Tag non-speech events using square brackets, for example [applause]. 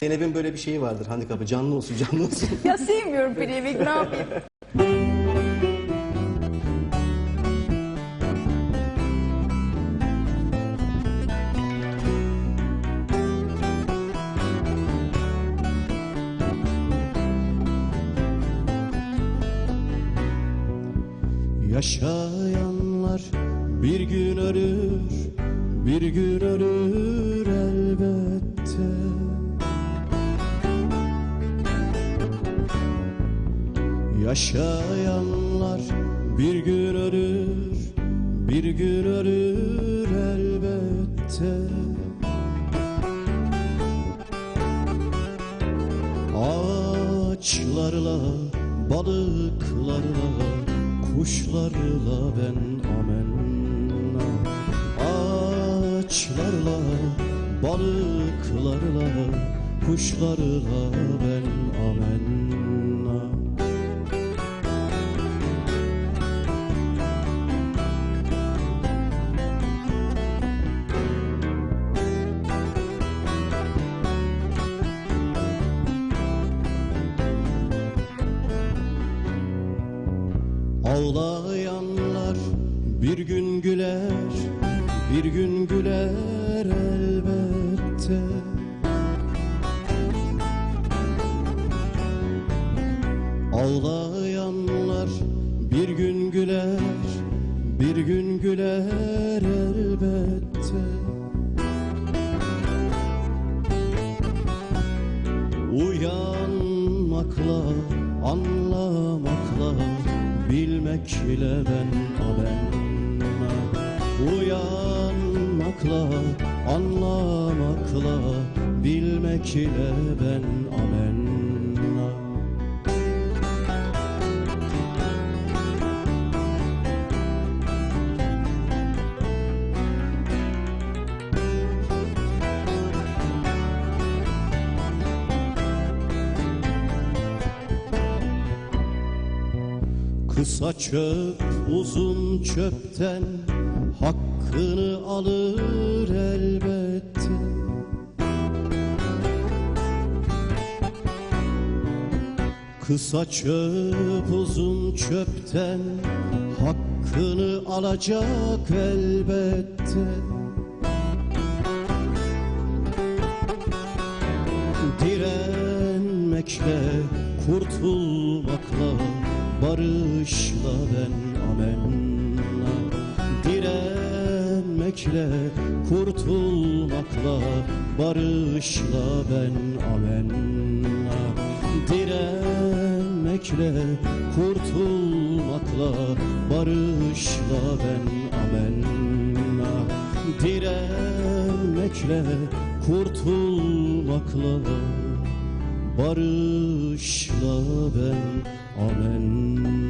Zeynep'in böyle bir şeyi vardır handikapı canlı olsun canlı olsun. [laughs] Ya sevmiyorum playback ne yapayım? Yaşayanlar bir gün ölür, bir gün ölür Yaşayanlar bir gün ölür, bir gün ölür elbette. Ağaçlarla, balıklarla, kuşlarla ben amenna. Ağaçlarla, balıklarla, kuşlarla ben amenna. Ağlayanlar bir gün güler, bir gün güler elbette. Ağlayanlar bir gün güler, bir gün güler elbette. Uyanmakla, anlamakla, bilmekle ben amenna. Uyanmakla, anlamakla, bilmekle ben amenna. Kısa çöp uzun çöpten hakkını alır elbette. Kısa çöp uzun çöpten hakkını alacak elbette. Direnmekle, kurtulmakla, barışla ben amenna. Direnmekle, kurtulmakla, barışla ben amenna. Direnmekle, kurtulmakla, barışla ben amenna. Direnmekle, kurtulmakla, barışla ben amenna.